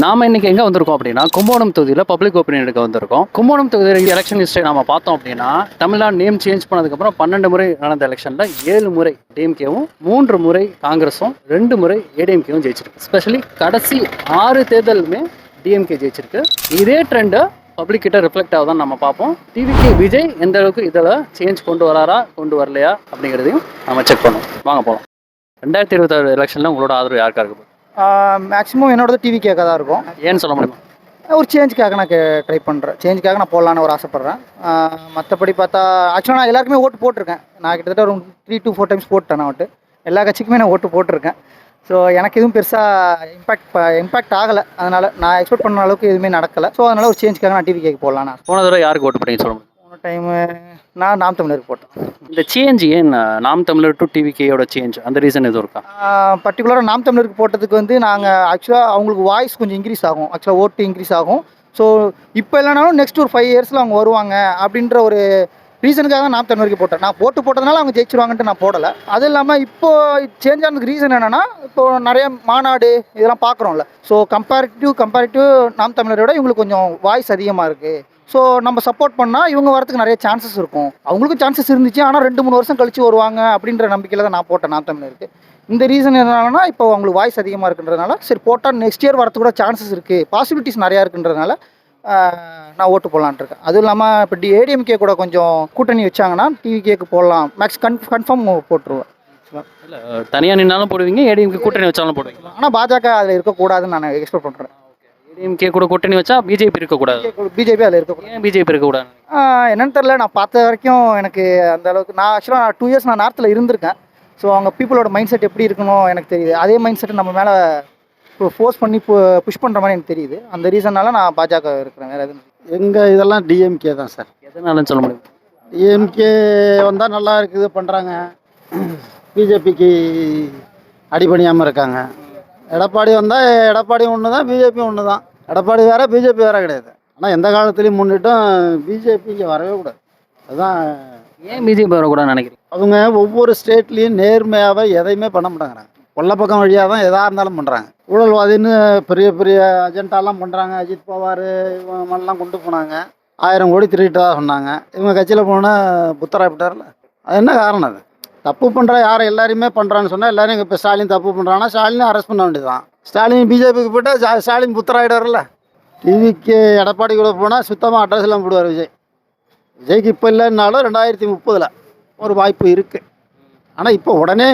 நாம இன்னைக்கு எங்க வந்திருக்கோம் அப்படின்னா கும்போணம் தொகுதியில் பப்ளிக் ஒப்பீனியன் எடுக்க வந்திருக்கோம். கும்போணம் தொகுதியில் எலெக்ஷன் ஹிஸ்டரி நம்ம பார்த்தோம் அப்படின்னா தமிழ்நாடு நேம் சேஞ்ச் பண்ணதுக்கப்புறம் பன்னெண்டு முறை நடந்த எலெக்ஷன்ல ஏழு முறை டிஎம்கேவும் மூன்று முறை காங்கிரஸும் ரெண்டு முறை ஏடிஎம்கேவும் ஜெயிச்சிருக்கு. ஸ்பெஷலி கடைசி ஆறு தேர்தலுமே டிஎம்கே ஜெயிச்சிருக்கு. இதே ட்ரெண்டை பப்ளிக் கிட்ட ரிஃப்ளெக்ட் ஆகுதான் நம்ம பார்ப்போம். டிவிக்கு விஜய் எந்த அளவுக்கு இதில் சேஞ்ச் கொண்டு வராரா கொண்டு வரலையா அப்படிங்கிறதையும் நம்ம செக் பண்ணுவோம். வாங்க போகலாம் ரெண்டாயிரத்தி இருபத்தாறு எலெக்ஷனில் உங்களோட ஆதரவு யாருக்கா இருக்கு? மேக்ஸிமம் என்னோடது டிவி கேட்க தான் இருக்கும். ஏன்னு சொல்ல முடியுமா? ஒரு சேஞ்சுக்காக நான் ட்ரை பண்ணுறேன் சேஞ்சுக்காக நான் போடலான்னு ஒரு ஆசைப்பட்றேன். மற்றபடி பார்த்தா ஆக்சுவலாக நான் எல்லாருக்குமே ஓட்டு போட்டிருக்கேன். நான் கிட்டத்தட்ட ஒரு த்ரீ டு ஃபோர் டைம்ஸ் போட்டேன் நான் ஓட்டு. எல்லா கட்சிக்குமே நான் ஓட்டு போட்டிருக்கேன். ஸோ எனக்கு எதுவும் பெருசாக இம்பாக்ட் இம்பாக்ட் ஆகலை. அதனால் நான் எக்ஸ்பெக்ட் பண்ண அளவுக்கு எதுவுமே நடக்கலை. ஸோ அதனால் ஒரு சேஞ்சுக்காக நான் டிவி கேட்க போடலான்னு போன தடவை யாருக்கு ஓட்டு பண்ணீங்க சொல்ல முடியும்? போன டைமு நான் நாம் தமிழருக்கு போட்டேன். இந்த சேஞ்ச் ஏன் நாம் தமிழர் டு டிவிகேயோட சேஞ்ச் அந்த ரீசன் எதுவும் இருக்கா? பர்டிகுலராக நாம் தமிழருக்கு போட்டதுக்கு வந்து நாங்கள் ஆக்சுவலாக அவங்களுக்கு வாய்ஸ் கொஞ்சம் இன்க்ரீஸ் ஆகும். ஆக்சுவலாக ஓட்டு இன்க்ரீஸ் ஆகும். ஸோ இப்போ இல்லைனாலும் நெக்ஸ்ட் ஒரு ஃபைவ் இயர்ஸில் அவங்க வருவாங்க அப்படின்ற ஒரு ரீசனுக்காக நாம் தமிழருக்கு போட்டேன். நான் போட்டு போட்டதுனால அவங்க ஜெயிச்சிருவாங்கன்ட்டு நான் போடலை. அது இல்லாமல் இப்போ சேஞ்ச் ஆனதுக்கு ரீசன் என்னென்னா இப்போ நிறைய மாநாடு இதெல்லாம் பார்க்குறோம்ல. ஸோ கம்பேரிட்டிவ் கம்பேரிட்டிவ் நாம் தமிழரோட இவங்களுக்கு கொஞ்சம் வாய்ஸ் அதிகமாக இருக்குது ஸோ நம்ம சப்போர்ட் பண்ணால் இவங்க வரதுக்கு நிறைய சான்சஸ் இருக்கும். அவங்களுக்கும் சான்சஸ் இருந்துச்சு ஆனால் ரெண்டு மூணு வருஷம் கழிச்சு வருவாங்க அப்படின்ற நம்பிக்கையில் தான் நான் போட்டேன் நாம் தமிழருக்கு இந்த ரீசன் என்னன்னா இப்போ அவங்களுக்கு வாய்ஸ் அதிகமாக இருக்குன்றதுனால சரி போட்டால் நெக்ஸ்ட் இயர் வரதுக்கு கூட சான்சஸ் இருக்குது பாசிபிலிட்டிஸ் நிறையா இருக்குன்றதுனால நான் ஓட்டு போடலான்ட்டு இருக்கேன். அதுவும் இல்லாமல் இப்போ டி ஏடிஎம்கே கூட கொஞ்சம் கூட்டணி வச்சாங்கன்னா டிவிகேக்கு போடலாம். மேக்ஸ் கன் கன்ஃபார்ம் போட்டுருவேன். இல்லை தனியாக நின்னாலும் போடுவீங்க ஏடிஎம்கே கூட்டணி வச்சாலும் போடுவீங்க. ஆனால் பாஜக அதில் இருக்கக்கூடாதுன்னு நான் எக்ஸ்பெக்ட் பண்ணுறேன் ஏடிஎம்கே கூட கூட்டணி வச்சா பிஜேபி இருக்கக்கூடாது. பிஜேபி அதில் இருக்கக்கூடாது. ஏன் பிஜேபி இருக்கக்கூடாது? என்னன்னு தெரில நான் பார்த்த வரைக்கும் எனக்கு அந்த அளவுக்கு நான் ஆக்சுவலாக நான் டூ இயர்ஸ் நான் நார்த்தில் இருந்திருக்கேன். ஸோ அவங்க பீப்புளோட மைண்ட் செட் எப்படி இருக்கணும் எனக்கு தெரியுது. அதே மைண்ட் செட் நம்ம மேலே ஃபோர்ஸ் பண்ணி புஷ் பண்ணுற மாதிரி எனக்கு தெரியுது. அந்த ரீசனால நான் பாஜக இருக்கிறேன். வேறு எதுவும் எங்கள் இதெல்லாம் டிஎம்கே தான் சார். எதனாலன்னு சொல்ல முடியும்? டிஎம்கே வந்தால் நல்லா இருக்குது பண்ணுறாங்க பிஜேபிக்கு அடிபணியாமல் இருக்காங்க. எடப்பாடி வந்தால் எடப்பாடி ஒன்று தான் பிஜேபி ஒன்று தான் எடப்பாடி வேறு பிஜேபி வேறு கிடையாது. ஆனால் எந்த காலத்துலேயும் முன்னிட்டும் பிஜேபி இங்கே வரவே கூடாது. அதுதான் ஏன் பிஜேபி வரக்கூடாதுன்னு நினைக்கிறீங்க? அவங்க ஒவ்வொரு ஸ்டேட்லேயும் நேர்மையாகவே எதையுமே பண்ண மாட்டேங்கிறாங்க. கொல்ல பக்கம் வழியாக தான் எதாக இருந்தாலும் பண்ணுறாங்க ஊழல்வாதின்னு பெரிய பெரிய அஜெண்டாலாம் பண்ணுறாங்க அஜித் பவார் இவங்க மாதிரிலாம் கொண்டு போனாங்க. ஆயிரம் கோடி திருட்டதா சொன்னாங்க. இவங்க கட்சியில் போனால் புத்தராயிட்டார்ல அது என்ன காரணம் அது? தப்பு பண்ணுற யாரை எல்லாரையுமே பண்ணுறான்னு சொன்னால் எல்லாரும் இப்போ ஸ்டாலின் தப்பு பண்ணுறாங்கன்னா ஸ்டாலினை அரெஸ்ட் பண்ண வேண்டியதுதான். ஸ்டாலின் பிஜேபிக்கு போயிட்டால் ஸ்டாலின் புத்தராயிடார்ல டிவிக்கு எடப்பாடி கூட போனால் சுத்தமாக அட்ரஸ் எல்லாம் போடுவார் விஜய். விஜய்க்கு இப்போ இல்லைன்னாலும் ரெண்டாயிரத்தி முப்பதில் ஒரு வாய்ப்பு இருக்குது ஆனால் இப்போ உடனே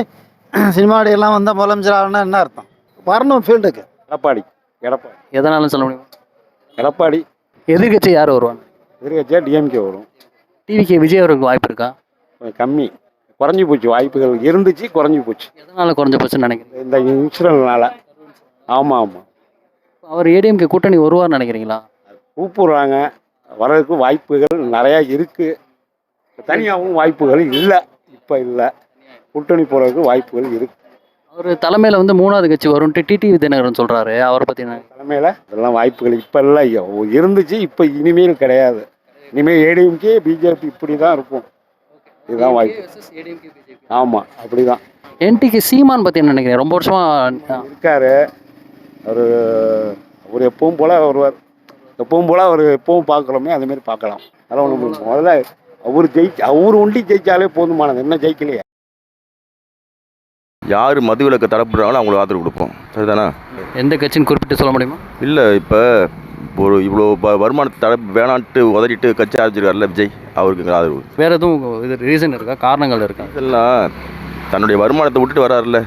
சினிமாடியெல்லாம் வந்தால் முதலமைச்சர் ஆகணும்னா என்ன அர்த்தம்? வரணும் ஃபீல்டுக்கு எடப்பாடி எடப்பாடி. எதனாலன்னு சொல்ல முடியும்? எடப்பாடி. எதிர்கட்சி யார் வருவாங்க? எதிர்கட்சியாக டிஎம்கே வரும். டிவிகே விஜய் அவருக்கு வாய்ப்பு இருக்கா? கொஞ்சம் கம்மி. குறைஞ்சி போச்சு. வாய்ப்புகள் இருந்துச்சு குறைஞ்சி போச்சு. எதனால குறைஞ்ச போச்சுன்னு நினைக்கிறீங்க? இந்த இன்சிடென்ட்னால ஆமாம் ஆமாம் அவர் ஏடிஎம்கே கூட்டணி வருவார்னு நினைக்கிறீங்களா? கூப்பிடுறாங்க. வர்றதுக்கு வாய்ப்புகள் நிறையா இருக்குது தனியாகவும் வாய்ப்புகள் இல்லை. இப்போ இல்லை. கூட்டணி போகிறதுக்கு வாய்ப்புகள் இருக்குது அவர் தலைமையில் வந்து மூணாவது கட்சி வரும்ட்டு டிடிவி தினகரன் சொல்கிறாரு அவரை பற்றி தலைமையில் இதெல்லாம் வாய்ப்புகள் இப்போ இல்லை. இருந்துச்சு. இப்போ இனிமேல் கிடையாது. இனிமேல் ஏடிஎம்கே பிஜேபி இப்படி தான் இருக்கும். இதுதான் வாய்ப்பு. ஆமாம் அப்படி தான் என்டிக்கு சீமான் பற்றி என்ன நினைக்கிறேன் ரொம்ப வருஷமா இருக்காரு. அவர் அவர் எப்பவும் போல வருவார். எப்பவும் போல அவர் எப்பவும் பார்க்குறோமே அதே மாதிரி பார்க்கலாம். அதெல்லாம் ஒன்று முதல்ல அவர் ஜெயிச்சு அவர் ஒண்டி ஜெயிச்சாலே போதுமானது. என்ன ஜெயிக்கலையே. யார் மது விலக்கு தரப்படுறாங்களோ அவங்களுக்கு ஆதரவு கொடுப்போம். சரிதானா? எந்த கட்சின்னு குறிப்பிட்டு சொல்ல முடியுமா? இல்லை இப்போ ஒரு இவ்வளோ ப- வருமானத்தை தர வேணான்ட்டு உதறிட்டு கட்சி ஆரம்பிச்சிருக்காருல்ல விஜய் அவருக்கு ஆதரவு? வேற எதுவும் இது ரீசன் இருக்கா? காரணங்கள் இருக்கா? இதெல்லாம் தன்னுடைய வருமானத்தை விட்டுட்டு வராருல்ல.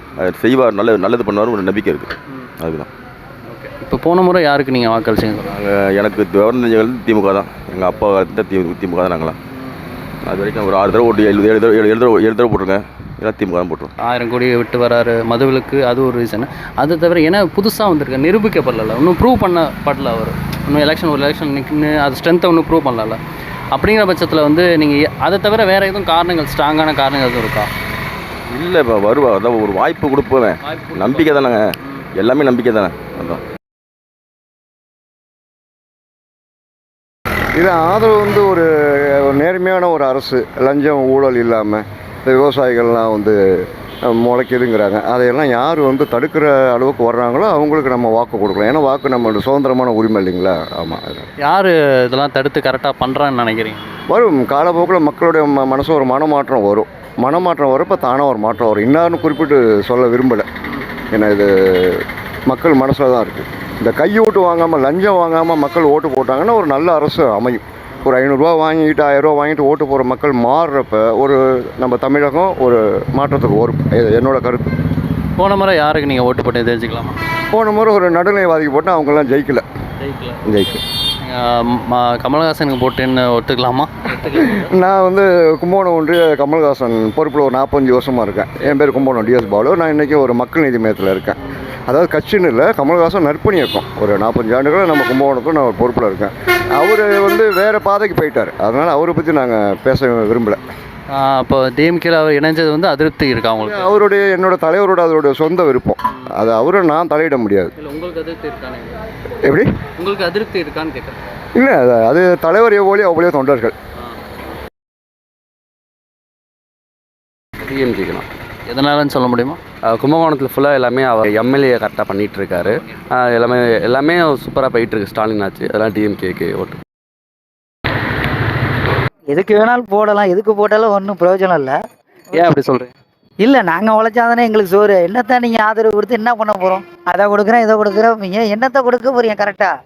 செய்வார் நல்ல நல்லது பண்ணுவார் ஒரு நம்பிக்கை இருக்குது அதுதான் இப்போ போன முறை யாருக்கு நீங்கள் வாக்களிச்சீங்க எனக்கு விவரம் திமுக தான். எங்கள் அப்பா தான் திமுக தான் நாங்களாம் அது வரைக்கும் ஒரு ஆறு தடவை ஓட்டு ஏழு ஏழு தடவை ஏழு ஏழு தடவை ஏழு தடவை போட்டிருக்கேன். எல்லாம் திமுக தான் போட்டுருவோம் ஆயிரம் கோடி விட்டு வராரு மதுவிலக்கு அது ஒரு ரீசன் அது தவிர ஏன்னா புதுசாக வந்திருக்கு நிரூபிக்கப்படல இன்னும் ப்ரூவ் பண்ணப்படல அவர். இன்னும் எலெக்ஷன் ஒரு எலெக்ஷன் நிற்குன்னு அது ஸ்ட்ரென்த்தை இன்னும் ப்ரூவ் பண்ணல அப்படிங்கிற பட்சத்தில் வந்து நீங்கள் அதை தவிர வேறு எதுவும் காரணங்கள் ஸ்ட்ராங்கான காரணங்கள் எதுவும் இருக்கா? இல்லை இப்போ வருவா. அதான் ஒரு வாய்ப்பு கொடுப்பேன் நம்பிக்கை தானேங்க. எல்லாமே நம்பிக்கை தானே. அதான். இது ஆதரவு வந்து ஒரு நேர்மையான ஒரு அரசு. லஞ்சம் ஊழல் இல்லாமல் விவசாயிகள்லாம் வந்து முளைக்குதுங்கிறாங்க. அதையெல்லாம் யார் வந்து தடுக்கிற அளவுக்கு வர்றாங்களோ அவங்களுக்கு நம்ம வாக்கு கொடுக்கலாம். ஏன்னா வாக்கு நம்மளோட சுதந்திரமான உரிமை இல்லைங்களா? ஆமாம் யார் இதெல்லாம் தடுத்து கரெக்டாக பண்ணுறான்னு நினைக்கிறீங்க? வரும். காலப்போக்கில் மக்களுடைய ம மனசு ஒரு மனமாற்றம் வரும். மனமாற்றம் வரப்போ தானாக ஒரு மாற்றம் வரும். இன்னார்னு குறிப்பிட்டு சொல்ல விரும்பலை. ஏன்னா இது மக்கள் மனசில் தான் இருக்குது இந்த கையூட்டு வாங்காமல் லஞ்சம் வாங்காமல் மக்கள் ஓட்டு போட்டாங்கன்னா ஒரு நல்ல அரசு அமையும். ஒரு ஐநூறுரூவா வாங்கிட்டு ஆயிரரூவா வாங்கிட்டு ஓட்டு போகிற மக்கள் மாறுறப்ப ஒரு நம்ம தமிழகம் ஒரு மாற்றத்துக்கு வரும் இது என்னோட கருத்து. போன முறை யாருக்கு நீங்கள் ஓட்டு போட்டு தெரிஞ்சுக்கலாமா? போன முறை ஒரு நடுநிலைவாதிக்கு போட்டால் அவங்கெல்லாம் ஜெயிக்கல. ஜெயிக்கல. ஜெயிக்கல. கமலஹாசனுக்கு போட்டேன்னு ஒத்துக்கலாமா? நான் வந்து கும்பகோணம் ஒன்றிய கமல்ஹாசன் பொறுப்பில் ஒரு நாற்பத்தஞ்சு வருஷமாக இருக்கேன். என் பேர் கும்பகோணம் டிஎஸ் பாலு. நான் இன்றைக்கி ஒரு மக்கள் நீதி மையத்தில் இருக்கேன். அதாவது கட்சின்னு இல்லை கமல்ஹாசன் நற்பணி இருக்கும் ஒரு நாற்பத்தஞ்சு ஆண்டுகளை நம்ம கும்பகோணத்துக்கு நான் பொறுப்பில் இருக்கேன். அவர் வந்து வேறு பாதைக்கு போயிட்டார். அதனால் அவரை பற்றி நாங்கள் பேச விரும்பலை. அப்போ டிஎம்கேல அவர் இணைஞ்சது வந்து அதிருப்தி இருக்கா உங்களுக்கு? அவருடைய என்னோட தலைவரோட அதோட சொந்த விருப்பம். அது அவரை நான் தலையிட முடியாது. இல்லை உங்களுக்கு அதிருப்தி இருக்கானே எப்படி? உங்களுக்கு அதிருப்தி இருக்கான்னு கேட்குறேன் இல்லை அது தலைவர் எவ்வளோ அவ்வளோ தொண்டர்கள். டிஎம்கேக்கு தான். எதனாலன்னு சொல்ல முடியுமா? கும்பகோணத்தில் ஃபுல்லாக எல்லாமே அவர் எம்எல்ஏ கரெக்டாக பண்ணிகிட்டு இருக்காரு. அஹ் எல்லாமே எல்லாமே சூப்பராக போயிட்டு இருக்கு. ஸ்டாலின் ஆச்சு. அதெல்லாம் டிஎம்கேக்கு ஓட்டு. எதுக்கு வேணாலும் போடலாம். எதுக்கு போட்டாலும் ஒன்றும் பிரயோஜனம் இல்லை. ஏன் அப்படி சொல்கிறீங்க இல்லை நாங்கள் உழைச்சாதானே எங்களுக்கு சோறு. என்னத்தான் நீங்கள் ஆதரவு கொடுத்து என்ன பண்ண போகிறோம் அதை கொடுக்குறேன் இதை கொடுக்குறோம். ஏன் என்னத்தை கொடுக்க போறீங்க கரெக்டாக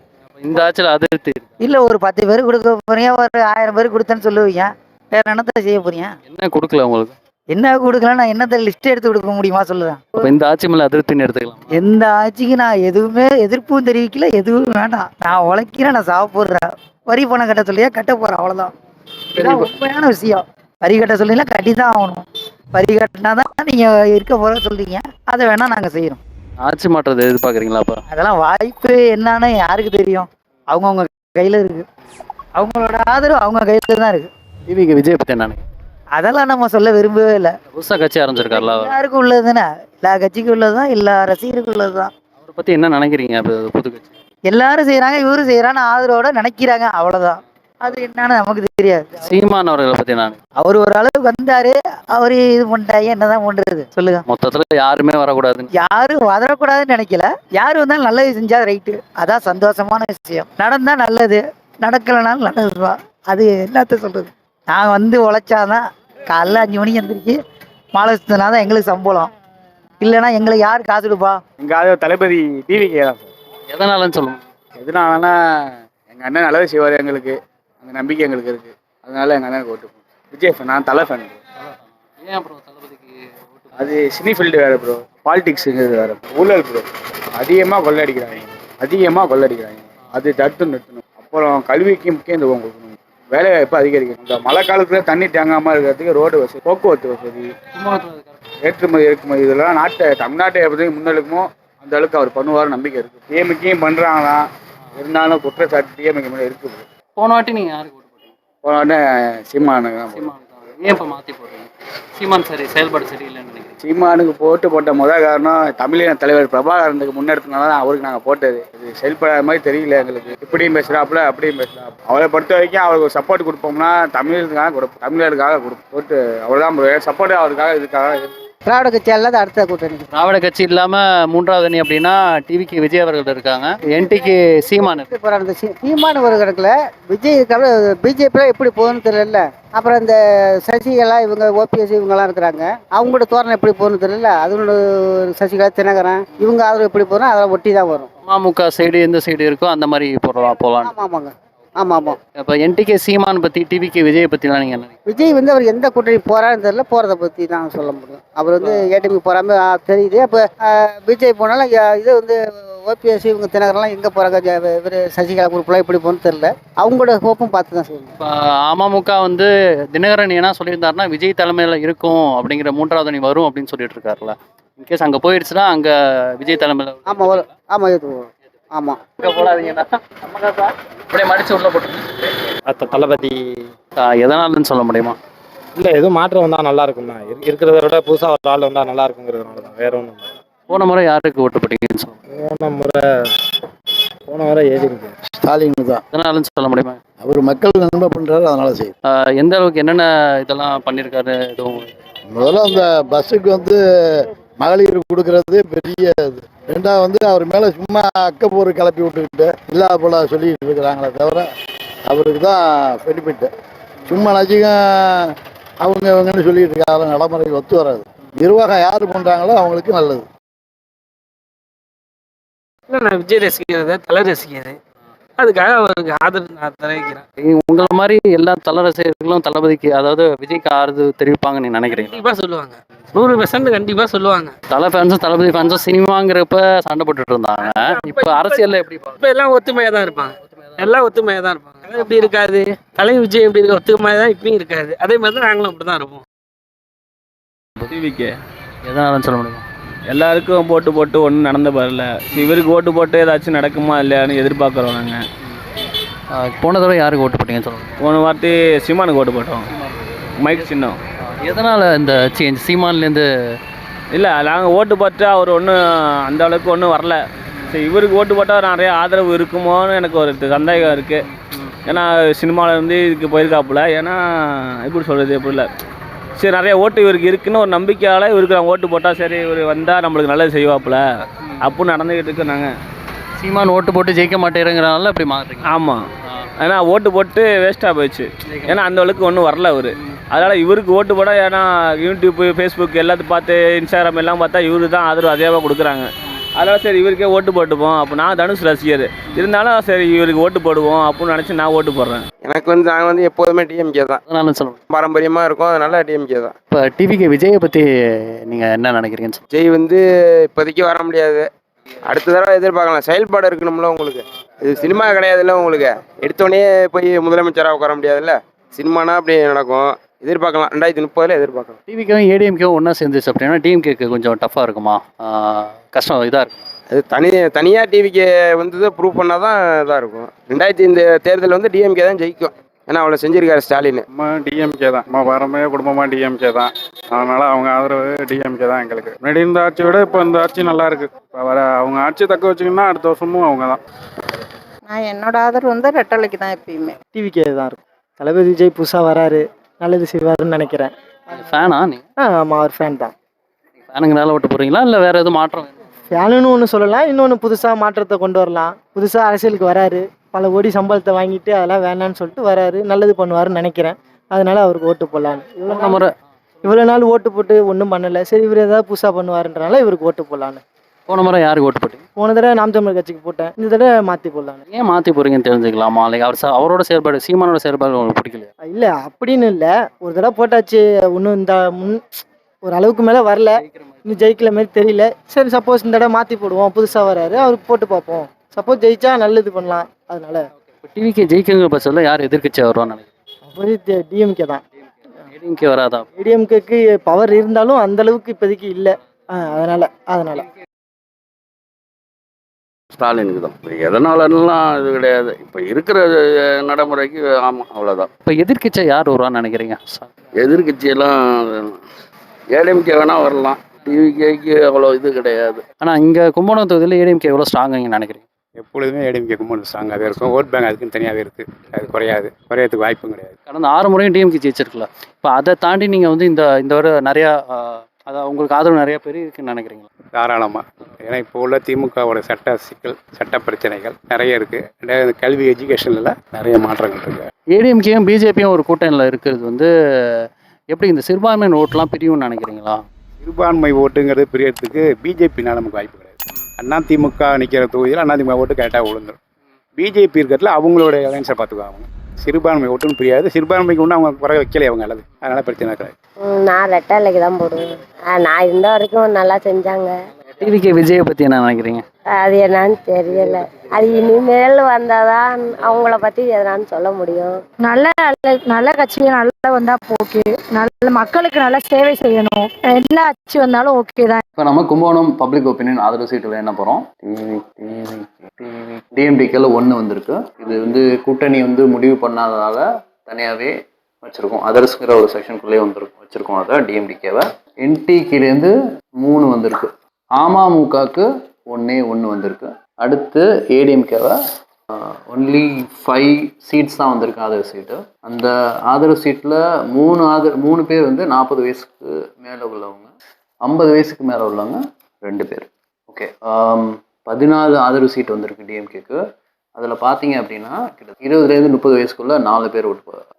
இந்த ஆட்சியில் அதிருப்தி. இல்லை ஒரு பத்து பேர் கொடுக்க போறீங்க ஒரு ஆயிரம் பேர் கொடுத்தேன்னு சொல்லுவீங்க. வேற என்னத்தை செய்ய போறீங்க? என்ன கொடுக்கல உங்களுக்கு? என்ன கொடுக்கலாம் நான் என்னத்தை லிஸ்ட் எடுத்து கொடுக்க முடியுமா சொல்லுவேன் இந்த ஆட்சி மேலே அதிருப்தின்னு எடுத்துக்கலாம். எந்த ஆட்சிக்கு நான் எதுவுமே எதிர்ப்பும் தெரிவிக்கல எதுவும் வேண்டாம். நான் உழைக்கிறேன் நான் சாப்பிட்றேன். வரி பணம் கட்ட சொல்லியா கட்ட போகிறேன் அவ்வளோதான் இதுதான் உண்மையான விஷயம். வரி கட்ட சொல்லிலாம் கட்டி தான் ஆகணும். வரி கட்டினா தான் நீங்கள் இருக்க போகிற சொல்றீங்க. அதை வேணால் நாங்கள் செய்கிறோம் ஆட்சி மாற்றத்தை எதிர்பார்க்குறீங்களா அப்போ? அதெல்லாம் வாய்ப்பு என்னன்னு யாருக்கு தெரியும்? அவங்கவுங்க கையில் இருக்கு. அவங்களோட ஆதரவு அவங்க கையில் தான் இருக்கு. டிவிக்கு விஜய் பற்றி என்ன நினைக்கிறீங்க? அதெல்லாம் நம்ம சொல்ல விரும்பவே இல்லை. புதுசாக கட்சி ஆரம்பிச்சிருக்காருல எல்லாருக்கும் உள்ளது தானே? எல்லா கட்சிக்கும் உள்ளது தான் எல்லா ரசிகருக்கும் உள்ளது தான். அவரை பற்றி என்ன நினைக்கிறீங்க அப்போ புது கட்சி? எல்லாரும் செய்கிறாங்க இவரும் செய்கிறான்னு ஆதரவோட நினைக்கிறாங்க அவ்வளோதான் அது என்னன்னு நமக்கு தெரியாது. சீமான் அவர்களை பற்றி நான் அவர் ஒரு அளவுக்கு வந்தாரு அவர் இது பண்ணிட்டாங்க என்னதான் பண்றது சொல்லுங்க. மொத்தத்தில் யாருமே வரக்கூடாதுன்னு. யாரும் வதரக்கூடாதுன்னு நினைக்கல. யார் வந்தாலும் நல்லது செஞ்சா ரைட்டு. அதான் சந்தோஷமான விஷயம். நடந்தா நல்லது நடக்கலைனாலும் நல்லதுதான் அது என்னத்த சொல்றது? நான் வந்து உழைச்சாதான் காலைல அஞ்சு மணிக்கு எந்திரிச்சு மாலை சுத்தினா தான் எங்களுக்கு சம்பளம். இல்லைன்னா எங்களுக்கு யார் காசு கொடுப்பா? எங்கள் தளபதி டிவிக்கே தான் சார். எதனாலன்னு சொல்லுங்க. எதனாலனா எங்கள் அண்ணன் நல்லது செய்வார் எங்களுக்கு. அந்த நம்பிக்கை எங்களுக்கு இருக்குது அதனால எங்கள் அண்ணனுக்கு ஓட்டு. விஜய் fan, நான் தலை ஃபேன் ஏன் அப்புறம் தளபதிக்கு அது சினி ஃபீல்டு வேறு ப்ரோ பாலிடிக்ஸுங்கிறது வேறு ஊழல் ப்ரோ அதிகமாக கொள்ளடிக்கிறாங்க. அதிகமாக கொள்ளடிக்கிறாங்க. அது தடுத்து நிறுத்தணும். அப்புறம் கல்விக்கு முக்கியத்துவம் கொடுக்கணும். வேலை வாய்ப்பு அதிகரிக்கணும். இந்த மழை காலத்தில் தண்ணி தேங்காமல் இருக்கிறதுக்கு ரோடு வசதி போக்குவரத்து வசதி ஏற்றுமதி இறக்குமதி இதெல்லாம் நாட்டை தமிழ்நாட்டை எப்படி முன்னெடுக்குமோ அந்த அளவுக்கு அவர் பண்ணுவார் நம்பிக்கை இருக்குது டிஎம்கேயும் பண்ணுறாங்களா இருந்தாலும் குற்றச்சாட்டு டிஎம்கே மேலே இருக்குது போன வாட்டி நீங்கள் யாருக்கு ஓட்டு போட்டீங்க? போன உடனே சீமானுக்கு தான் போட்டோம். சீமான் தான். ஏன் இப்போ மாற்றி போடுறீங்க? சீமான் சரி செயல்பாடு சரியில்லைன்னு நினைக்கிறேன் சீமானுக்கு போட்டு போட்ட முதல் காரணம் தமிழின தலைவர் பிரபாகரனுக்கு முன்னெடுத்தனால தான் அவருக்கு நாங்கள் போட்டது. இது செயல்படாத மாதிரி தெரியல எங்களுக்கு. இப்படியும் பேசுகிறாப்புல அப்படியும் பேசுகிறாப்புல அவரை பொறுத்த வரைக்கும் அவருக்கு சப்போர்ட் கொடுப்போம்னா தமிழுக்காக கொடுப்போம். தமிழருக்காக கொடுப்போம். போட்டு அவ்வளோதான் சப்போர்ட் அவருக்காக இதுக்காக திராவிட கட்சி அல்லது அடுத்த கூட்டணி. திராவிட கட்சி இல்லாமல் மூன்றாவது அணி அப்படின்னா டிவிக்கு விஜய் அவர்கள் இருக்காங்க. என்டிக்கு சீமான். அந்த சீமான ஒரு கிடக்குல விஜய் பிஜேபியில் எப்படி போகுதுன்னு தெரியல. அப்புறம் இந்த சசிகலா இவங்க ஓபிஎஸ் இவங்கெல்லாம் இருக்கிறாங்க. அவங்களோட தோரணை எப்படி போகணும்னு தெரியல. அதனோட சசிகலா தினகரன் இவங்க ஆதரவு எப்படி போகிறோம் அதெல்லாம் ஒட்டி தான் வரும் அமமுக சைடு எந்த சைடு இருக்கோ அந்த மாதிரி போடலாம் போகலாம் ஆமாம் ஆமாங்க ஆமாம். ஆமாம் இப்போ என்டிகே சீமான் பற்றி டிவிக்கு விஜய் பற்றிலாம் நீங்கள் என்ன? விஜய் வந்து அவர் எந்த கூட்டணி போறாருன்னு தெரியல போகிறத பற்றி தான் சொல்ல முடியும். அவர் வந்து ஏடிஎம்கே போகாம தெரியுது. அப்போ பிஜேபி போனாலும் இது வந்து ஓபிஎஸ் இவங்க தினகரெல்லாம் எங்கே போகிறாங்க இவர் சசிகலா குரூப்லாம் எப்படி போகணும்னு தெரியல. அவங்களோட ஹோப்பும் பார்த்து தான் செய்யணும் இப்போ அமமுக வந்து தினகரன் என்ன சொல்லியிருந்தாருன்னா விஜய் தலைமையில் இருக்கும் அப்படிங்கிற மூன்றாவது அணி வரும் அப்படின்னு சொல்லிட்டு இருக்காருல்ல. இன்கேஸ் அங்கே போயிடுச்சுன்னா அங்கே விஜய் தலைமையில் ஆமாம் வரும். ஆமாம் இது ஆமாம் போடாதீங்கன்னா அப்படியே மடிச்சு உள்ள போட்டு தளபதி எதனாலன்னு சொல்ல முடியுமா? இல்லை எதுவும் மாற்றம் வந்தால் நல்லா இருக்கும்ண்ணா. இரு- இருக்கிறத விட புதுசாக ஒரு ஆள் வந்தால் நல்லா இருக்குங்கிறதுனால தான். வேற ஒன்றும் போன முறை யாருக்கு ஓட்டு போட்டீங்கன்னு சொல்லுங்க. போன முறை போன முறை ஏடிஎம்கே. ஸ்டாலின் தான். எதனாலன்னு சொல்ல முடியுமா? அவர் மக்கள் நன்மை பண்ணுறாரு அதனால செய்யும் ஆஹ் எந்த அளவுக்கு என்னென்ன இதெல்லாம் பண்ணியிருக்காரு எதுவும்? முதல்ல அந்த பஸ்ஸுக்கு வந்து மகளிர் கொடுக்கறது பெரிய இது. ரெண்டாவது வந்து அவர் மேலே சும்மா அக்கப்போர் கிளப்பி விட்டுக்கிட்டு இல்லாத போல சொல்லிட்டு இருக்கிறாங்களே தவிர அவருக்கு தான் பெனிஃபிட்டு சும்மா நஜிகம் அவங்க இவங்கன்னு சொல்லிட்டு இருக்காங்க. நடைமுறைக்கு ஒத்து வராது. நிர்வாகம் யார் பண்ணுறாங்களோ அவங்களுக்கு நல்லது. இல்லை நான் விஜய் ரசிக்கிறது தலை ரசிக்கிறது. அதுக்காக அவருக்கு ஆதரவு நான் தெரிவிக்கிறேன் உங்களை மாதிரி எல்லா தல ரசிகர்களும் தளபதிக்கு அதாவது விஜய்க்கு ஆறுது தெரிவிப்பாங்கன்னு நீங்க நினைக்கிறீங்க கண்டிப்பாக சொல்லுவாங்க. நூறு பெர்சன்ட் கண்டிப்பாக சொல்லுவாங்க. தலை ஃபேன்ஸும் தளபதி ஃபேன்ஸும் சினிமாங்கிறப்ப சண்டை போட்டுட்டு இருந்தாங்க. இப்போ அரசியல்ல எப்படி? இப்போ எல்லாம் ஒத்துமையாக தான் இருப்பாங்க. எல்லாம் ஒத்துமையாக தான் இருப்பாங்க. எப்படி இருக்காது தலை விஜய் எப்படி இருக்க ஒத்துமையாக தான் இப்பயும் இருக்காது அதே மாதிரி தான் நாங்களும் அப்படி தான் இருப்போம். டிவிக்கு எதனாலன்னு சொல்ல முடியுமா? எல்லாருக்கும் போட்டு போட்டு ஒன்றும் நடந்த பாருல. இவருக்கு ஓட்டு போட்டு ஏதாச்சும் நடக்குமா இல்லையான்னு எதிர்பார்க்குறோம் நாங்கள் போன தடவை யாருக்கு ஓட்டு போட்டீங்கன்னு சொல்லுங்க. போன வாட்டி சிமானுக்கு ஓட்டு போட்டோம். மைக் சின்னம். எதனால இந்த சேஞ்ச் சீமான்லேருந்து இல்லை நாங்கள் ஓட்டு போட்டு அவர் ஒன்றும் அந்த அளவுக்கு ஒன்றும் வரல. சரி இவருக்கு ஓட்டு போட்டால் நிறைய ஆதரவு இருக்குமோன்னு எனக்கு ஒரு சந்தேகம் இருக்குது ஏன்னா சினிமாவில் இருந்து இதுக்கு போயிருக்காப்புல. ஏன்னா எப்படி சொல்கிறது எப்படி இல்லை. சரி நிறைய ஓட்டு இவருக்கு இருக்குன்னு ஒரு நம்பிக்கையால் இவருக்கு நான் ஓட்டு போட்டால் சரி இவர் வந்தால் நம்மளுக்கு நல்லது செய்வாப்புல. அப்படின்னு நடந்துக்கிட்டு இருக்கோம் நாங்கள் சீமான் ஓட்டு போட்டு ஜெயிக்க மாட்டேங்கிறனால இப்படி மாறுறீங்க. ஆமாம் ஏன்னா ஓட்டு போட்டு வேஸ்ட்டாக போயிடுச்சு. ஏன்னா அந்த அளவுக்கு ஒன்றும் வரல அவர். அதனால் இவருக்கு ஓட்டு போட ஏன்னா யூடியூப்பு ஃபேஸ்புக் எல்லாத்தையும் பார்த்து இன்ஸ்டாகிராம் எல்லாம் பார்த்தா இவரு தான் ஆதரவு அதிகமாக கொடுக்குறாங்க. அதனால் சரி இவருக்கே ஓட்டு போட்டுப்போம். அப்போ நான் தனுஷ் ரசிகர். இருந்தாலும் சரி இவருக்கு ஓட்டு போடுவோம் அப்படின்னு நினச்சி நான் ஓட்டு போடுறேன். எனக்கு வந்து நாங்கள் வந்து எப்போதுமே டிஎம்கே தான். அதனால சொல்லுங்க பாரம்பரியமாக இருக்கும். அதனால டிஎம்கே தான். இப்போ டிவிக்கு விஜயை பற்றி நீங்கள் என்ன நினைக்கிறீங்கன்னு சொல்லுங்க. ஜெய் வந்து இப்போதைக்கு வர முடியாது. அடுத்த தடவை எதிர்பார்க்கலாம். செயல்பாடு இருக்கணும்ல உங்களுக்கு. இது சினிமா கிடையாதுல்ல உங்களுக்கு. எடுத்தோடனே போய் முதலமைச்சராக உட்கார முடியாதுல்ல. சினிமானா அப்படி நடக்கும். எதிர்பார்க்கலாம். ரெண்டாயிரத்தி முப்பதில் எதிர்பார்க்கலாம். டிவிக்கும் ஏடிஎம்கேவும் ஒன்றா சேர்ந்துச்சு அப்படின்னா டிஎம்கேக்கு கொஞ்சம் டஃப்பாக இருக்குமா? கஷ்டம் இதாக இருக்கும் அது தனி தனியாக டிவிக்கு வந்து ப்ரூவ் பண்ணால் தான் இதாக இருக்கும். ரெண்டாயிரத்தி இந்த தேர்தல் வந்து டிஎம்கே தான் ஜெயிக்கும். ஏன்னா அவ்வளோ செஞ்சிருக்காரு ஸ்டாலின். நம்ம டிஎம்கே தான். நம்ம பாரம்பரிய குடும்பமாக டிஎம்கே தான். அதனால அவங்க ஆதரவு டிஎம்கே தான் எங்களுக்கு. முன்னாடி இருந்த ஆட்சியை விட இப்போ இந்த ஆட்சி நல்லா இருக்கு. இப்போ வர அவங்க ஆட்சி தக்க வச்சுக்கணும்னா அடுத்த வருஷமும் அவங்க தான். நான் என்னோட ஆதரவு வந்து ரெட்டலைக்கு தான் எப்பயுமே. டிவிக்கே தான் இருக்கும். தளபதி விஜய் புதுசாக வராரு. நல்லது செய்வாருன்னு நினைக்கிறேன். ஃபேனா நீ? ஆ ஆமாம் அவர் ஃபேன் தான். ஃபேனுங்கனால ஓட்டு போடுறீங்களா இல்லை வேறு எதுவும் மாற்றம்? ஃபேனுன்னு ஒன்று சொல்லலாம் இன்னொன்று புதுசாக மாற்றத்தை கொண்டு வரலாம். புதுசாக அரசியலுக்கு வராரு. பல கோடி சம்பளத்தை வாங்கிட்டு அதெல்லாம் வேணான்னு சொல்லிட்டு வராரு. நல்லது பண்ணுவாருன்னு நினைக்கிறேன். அதனால அவருக்கு ஓட்டு போடலான்னு இவ்வளோ முறை இவ்வளோ நாள் ஓட்டு போட்டு ஒன்றும் பண்ணலை. சரி இவர் ஏதாவது புதுசாக பண்ணுவாருன்றனால இவருக்கு ஓட்டு போடலான்னு போன முறை யாருக்கு ஓட்டு போட்டீங்க? போன தடவை நாம் தமிழர் கட்சிக்கு போட்டேன். இந்த தடவை மாற்றி போடலான்னு ஏன் மாற்றி போகிறீங்கன்னு தெரிஞ்சுக்கலாமா? லைக் அவர் ச- அவரோட செயல்பாடு சீமானோட செயல்பாடு உங்களுக்கு பிடிக்கலையா? இல்லை அப்படின்னு இல்லை. ஒரு தடவை போட்டாச்சு. ஒன்றும் இந்த முன் ஒரு அளவுக்கு மேலே வரல. இன்னும் ஜெயிக்கல மாதிரி தெரியல. சரி சப்போஸ் இந்த தடவை மாற்றி போடுவோம். புதுசாக வராரு. அவருக்கு போட்டு பார்ப்போம். சப்போஸ் ஜெயிச்சா நல்லது பண்ணலாம். அதனால. இப்போ டிவிக்கு ஜெயிக்கிற பட்சத்தில் யார் எதிர்க்கட்சியாக வருவான்னு நினைக்கிறேன் அப்போதைக்கு டிஎம்கே தான். ஏடிஎம்கே வராதா? ஏடிஎம்கேக்கு பவர் இருந்தாலும் அந்த அளவுக்கு இப்போதைக்கு இல்லை. அதனால அதனால. ஸ்டாலினுக்கு தான் இப்போ எதனாலலாம் இது கிடையாது. இப்போ இருக்கிற நடைமுறைக்கு ஆமாம் அவ்வளோதான் இப்போ எதிர்க்கட்சியாக யார் வருவான்னு நினைக்கிறீங்க? எதிர்கட்சியெல்லாம் ஏடிஎம்கே வேணால் வரலாம். டிவிகேக்கு அவ்வளோ இது கிடையாது. ஆனால் இங்கே கும்பகோணம் தொகுதியில் ஏடிஎம்கே எவ்வளோ ஸ்ட்ராங்குங்க நினைக்கிறீங்க? எப்பொழுதுமே ஏடிஎம்கே கும்பல் ஸ்ட்ராங்காகவே இருக்கும். ஓட் பேங்க் அதுக்குன்னு தனியாகவே இருக்குது அது குறையாது. குறையறதுக்கு வாய்ப்பும் கிடையாது. கடந்த ஆறு முறையும் டிஎம்கே ஜெயிச்சிருக்கல இப்போ அதை தாண்டி நீங்கள் வந்து இந்த இந்த வர நிறையா அதான் உங்களுக்கு ஆதரவு நிறைய பேர் இருக்குன்னு நினைக்கிறீங்களா? தாராளமாக ஏன்னா இப்போ உள்ள திமுகவோட சட்ட சிக்கல் சட்ட பிரச்சனைகள் நிறைய இருக்குது கல்வி எஜுகேஷனில் நிறைய மாற்றங்கள் இருக்குது ஏடிஎம்கேயும் பிஜேபியும் ஒரு கூட்டணியில் இருக்கிறது வந்து எப்படி இந்த சிறுபான்மையின் ஓட்டெலாம் பிரியும்னு நினைக்கிறீங்களா? சிறுபான்மை ஓட்டுங்கிறது பிரியறதுக்கு பிஜேபினால் நமக்கு வாய்ப்பு கிடையாது. அண்ணா திமுக நிற்கிற தொகுதியில் அண்ணா திமுக ஓட்டு கரெக்டாக விழுந்துடும் பிஜேபி இருக்கிறதுல அவங்களோட அலைன்ஸை பார்த்துக்குவாங்க சிறுபான்மை ஓட்டுன்னு பிரியாது. சிறுபான்மைக்கு ஒன்றும் அவங்க குறை வைக்கல அவங்க நல்லது அதனால் பிரச்சனை கிடையாது நான் ரெட்டலைக்கு தான் போடுவேன். நான் இருந்த வரைக்கும் நல்லா செஞ்சாங்க. டிவிகே விஜயை பற்றி என்ன நினைக்கிறீங்க? அது என்னன்னு தெரியல. அது இனிமேல் வந்தாதான் அவங்கள பத்தி எதனான்னு சொல்ல முடியும். நல்ல நல்ல நல்ல கட்சி நல்லா வந்தா ஓகே நல்ல மக்களுக்கு நல்ல சேவை செய்யணும். எல்லா ஆட்சி வந்தாலும் ஓகே தான். இப்போ நம்ம கும்பகோணம் பப்ளிக் ஒப்பீனியன் ஆதரவு சீட்டில் என்ன போகிறோம் டிவி டிவி டிவி டிஎம்டிக்கேல ஒன்று வந்திருக்கு. இது வந்து கூட்டணி வந்து முடிவு பண்ணாததால தனியாகவே வச்சுருக்கோம். அதர்ஸ்ங்கிற ஒரு செக்ஷனுக்குள்ளேயே வந்துருக்கும் வச்சுருக்கோம் அதை டிஎம்டிகேவை என்டிக்கிலேருந்து மூணு வந்திருக்கு. அமமுகவுக்கு ஒன்றே ஒன்று வந்திருக்கு. அடுத்து ஏடிஎம்கேவை ஒன்லி ஃபைவ் சீட்ஸ் தான் வந்திருக்கு ஆதரவு சீட்டு அந்த ஆதரவு சீட்டில் மூணு ஆதர மூணு பேர் வந்து நாற்பது வயசுக்கு மேலே உள்ளவங்க ஐம்பது வயசுக்கு மேலே உள்ளவங்க ரெண்டு பேர். ஓகே பதினாலு ஆதரவு சீட் வந்திருக்கு டிஎம்கேக்கு அதில் பார்த்தீங்க அப்படின்னா கிட்ட இருபதுலேருந்து முப்பது வயசுக்குள்ளே நாலு பேர் ஓட்டு போகிறாங்க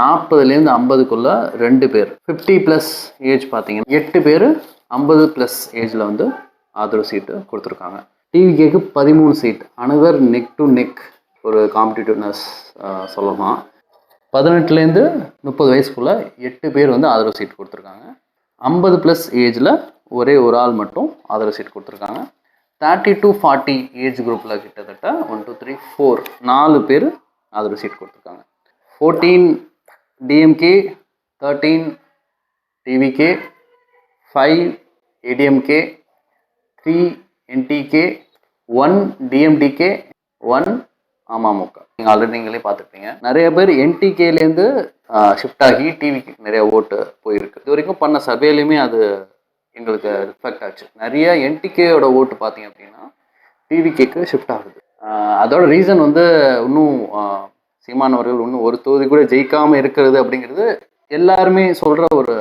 நாற்பதுலேருந்து ஐம்பதுக்குள்ளே ரெண்டு பேர். ஃபிஃப்டி ப்ளஸ் ஏஜ் பார்த்தீங்கன்னா எட்டு பேர் ஐம்பது ப்ளஸ் ஏஜில் வந்து ஆதரவு சீட்டு கொடுத்துருக்காங்க. டிவிகேக்கு பதிமூணு seat another neck to neck ஒரு காம்படிட்டிவ்னஸ் சொல்லலாம். பதினெட்டுலேருந்து முப்பது வயசுக்குள்ள எட்டு பேர் வந்து ஆதரவு சீட் கொடுத்துருக்காங்க. ஐம்பது ப்ளஸ் ஏஜில் ஒரே ஒரு ஆள் மட்டும் ஆதரவு சீட் கொடுத்துருக்காங்க. தேர்ட்டி டு ஃபார்ட்டி ஏஜ் குரூப்பில் கிட்டத்தட்ட ஒன் டூ த்ரீ ஃபோர் நாலு பேர் ஆதரவு சீட் கொடுத்துருக்காங்க. Fourteen DMK thirteen TVK five ADMK three NTK one DMDK one AMMK நீங்கள் ஆல்ரெடி நீங்களே பார்த்துருப்பீங்க நிறைய பேர் என்டிகேலேருந்து ஷிஃப்ட் ஆகி டிவிக்கு நிறைய ஓட்டு போயிருக்கு. இது வரைக்கும் பண்ண சர்வேலையுமே அது எங்களுக்கு ரிஃப்ளெக்ட் ஆச்சு. நிறைய என்டிகேயோட ஓட்டு பார்த்தீங்க அப்படின்னா டிவிகேக்கு ஷிஃப்ட் ஆகுது. அதோட ரீசன் வந்து இன்னும் சீமானவர்கள் இன்னும் ஒரு தொகுதி கூட ஜெயிக்காமல் இருக்கிறது அப்படிங்கிறது எல்லாருமே சொல்கிற ஒரு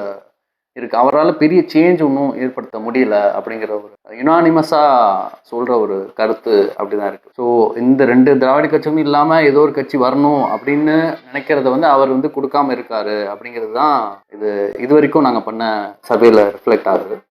இருக்கு. அவரால் பெரிய சேஞ்ச் ஒன்றும் ஏற்படுத்த முடியல அப்படிங்கிற ஒரு யுனானிமஸாக சொல்கிற ஒரு கருத்து அப்படிதான் இருக்கு. ஸோ இந்த ரெண்டு திராவிட கட்சியும் இல்லாமல் ஏதோ ஒரு கட்சி வரணும் அப்படின்னு நினைக்கிறத வந்து அவர் வந்து கொடுக்காம இருக்காரு அப்படிங்கிறது தான் இது இது வரைக்கும் நாங்கள் பண்ண சபையில் ரிஃப்ளெக்ட் ஆகுது.